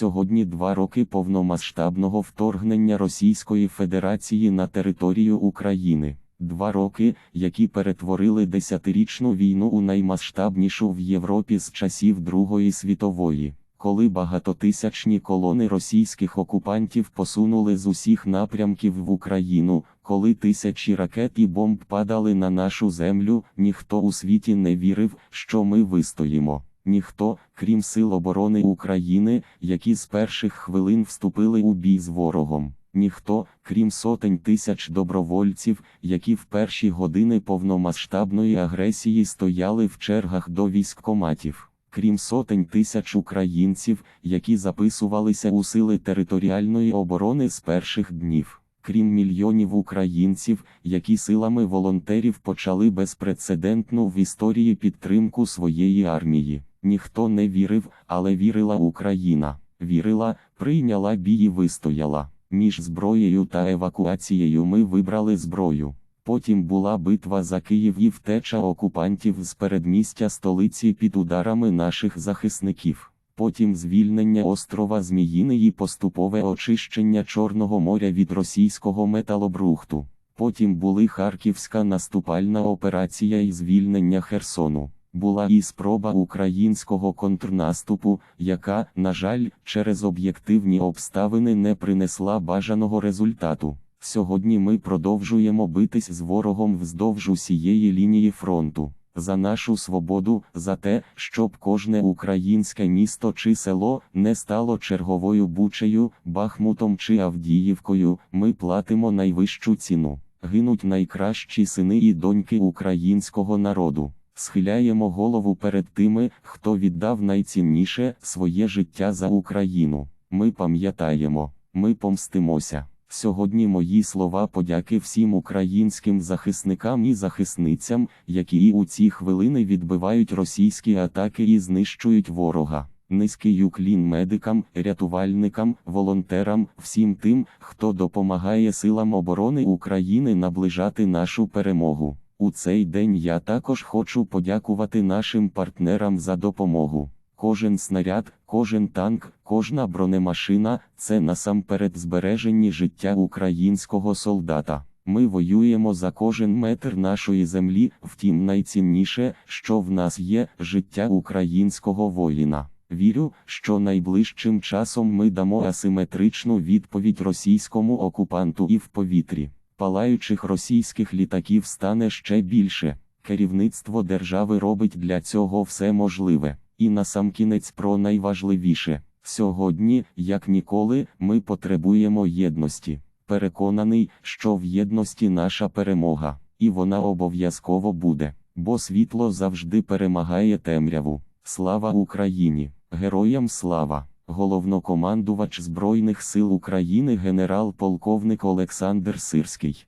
Сьогодні два роки повномасштабного вторгнення Російської Федерації на територію України. Два роки, які перетворили десятирічну війну у наймасштабнішу в Європі з часів Другої світової, коли багатотисячні колони російських окупантів посунули з усіх напрямків в Україну, коли тисячі ракет і бомб падали на нашу землю, ніхто у світі не вірив, що ми вистоїмо. Ніхто, крім Сил оборони України, які з перших хвилин вступили у бій з ворогом. Ніхто, крім сотень тисяч добровольців, які в перші години повномасштабної агресії стояли в чергах до військкоматів, крім сотень тисяч українців, які записувалися у сили територіальної оборони з перших днів, крім мільйонів українців, які силами волонтерів почали безпрецедентну в історії підтримку своєї армії. Ніхто не вірив, але вірила Україна. Вірила, прийняла бій і вистояла. Між зброєю та евакуацією ми вибрали зброю. Потім була битва за Київ і втеча окупантів з передмістя столиці під ударами наших захисників. Потім звільнення острова Зміїний і поступове очищення Чорного моря від російського металобрухту. Потім були Харківська наступальна операція і звільнення Херсону. Була і спроба українського контрнаступу, яка, на жаль, через об'єктивні обставини не принесла бажаного результату. Сьогодні ми продовжуємо битись з ворогом вздовж усієї лінії фронту. За нашу свободу, за те, щоб кожне українське місто чи село не стало черговою бучею, Бахмутом чи Авдіївкою, ми платимо найвищу ціну. Гинуть найкращі сини і доньки українського народу. Схиляємо голову перед тими, хто віддав найцінніше своє життя за Україну. Ми пам'ятаємо, ми помстимося. Сьогодні мої слова подяки всім українським захисникам і захисницям, які і у ці хвилини відбивають російські атаки і знищують ворога. Низький уклін медикам, рятувальникам, волонтерам, всім тим, хто допомагає силам оборони України наближати нашу перемогу. У цей день я також хочу подякувати нашим партнерам за допомогу. Кожен снаряд, кожен танк, кожна бронемашина це насамперед збережені життя українського солдата. Ми воюємо за кожен метр нашої землі, втім найцінніше, що в нас є життя українського воїна. Вірю, що найближчим часом ми дамо асиметричну відповідь російському окупанту і в повітрі. Палаючих російських літаків стане ще більше. Керівництво держави робить для цього все можливе. І насамкінець про найважливіше сьогодні, як ніколи, ми потребуємо єдності. Переконаний, що в єдності наша перемога, і вона обов'язково буде, бо світло завжди перемагає темряву. Слава Україні! Героям слава! Головнокомандувач Збройних сил України генерал-полковник Олександр Сирський.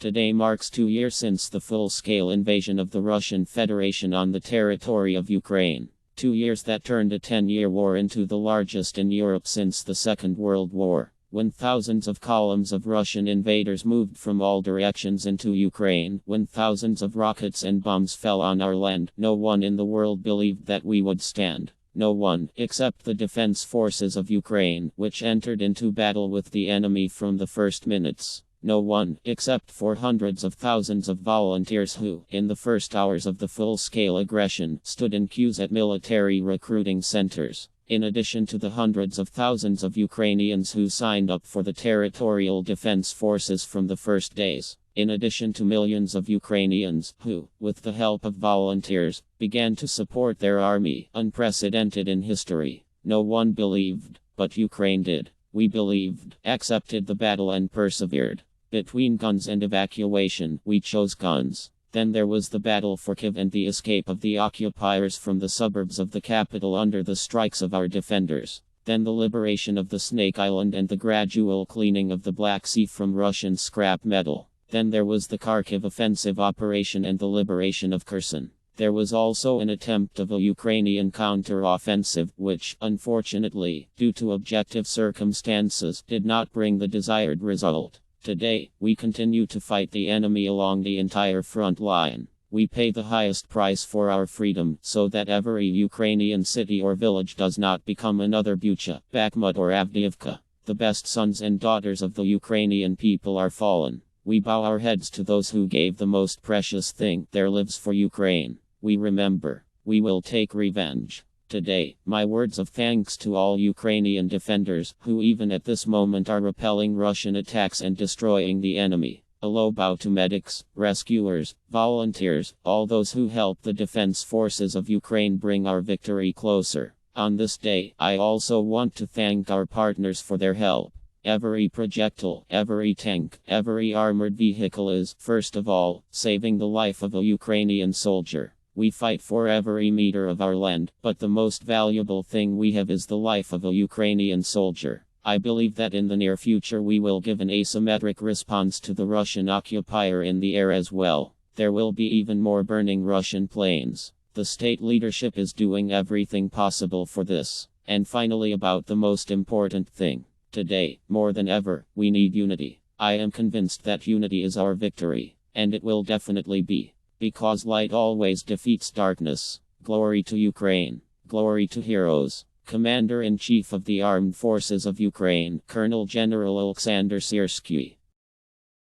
Today marks two years since the full scale invasion of the Russian Federation on the territory of Ukraine. Two years that turned a 10 year war into the largest in Europe since the Second World War. When thousands of columns of Russian invaders moved from all directions into Ukraine, when thousands of rockets and bombs fell on our land, no one in the world believed that we would stand. No one, except the defense forces of Ukraine, which entered into battle with the enemy from the first minutes. No one, except for hundreds of thousands of volunteers who, in the first hours of the full scale aggression, stood in queues at military recruiting centers. In addition to the hundreds of thousands of Ukrainians who signed up for the territorial defense forces from the first days. In addition to millions of Ukrainians who, with the help of volunteers, began to support their army, unprecedented in history. No one believed, but Ukraine did. We believed, accepted the battle, and persevered. Between guns and evacuation, we chose guns. Then there was the battle for Kiev and the escape of the occupiers from the suburbs of the capital under the strikes of our defenders. Then the liberation of the Snake Island and the gradual cleaning of the Black Sea from Russian scrap metal. Then there was the Kharkiv offensive operation and the liberation of Kherson. There was also an attempt of a Ukrainian counter-offensive, which, unfortunately, due to objective circumstances, did not bring the desired result. Today, we continue to fight the enemy along the entire front line. We pay the highest price for our freedom so that every Ukrainian city or village does not become another Bucha, Bakhmut, or Avdiivka. The best sons and daughters of the Ukrainian people are fallen. We bow our heads to those who gave the most precious thing, their lives for Ukraine. We remember. We will take revenge. Today, my words of thanks to all Ukrainian defenders who, even at this moment, are repelling Russian attacks and destroying the enemy. A low bow to medics, rescuers, volunteers, all those who help the defense forces of Ukraine bring our victory closer. On this day, I also want to thank our partners for their help. Every projectile, every tank, every armored vehicle is, first of all, saving the life of a Ukrainian soldier. We fight for every meter of our land, but the most valuable thing we have is the life of a Ukrainian soldier. I believe that in the near future we will give an asymmetric response to the Russian occupier in the air as well. There will be even more burning Russian planes. The state leadership is doing everything possible for this. And finally, about the most important thing. Today, more than ever, we need unity. I am convinced that unity is our victory. And it will definitely be. Because light always defeats darkness. Glory to Ukraine. Glory to heroes. Commander in Chief of the Armed Forces of Ukraine, Colonel General Alexander Siersky.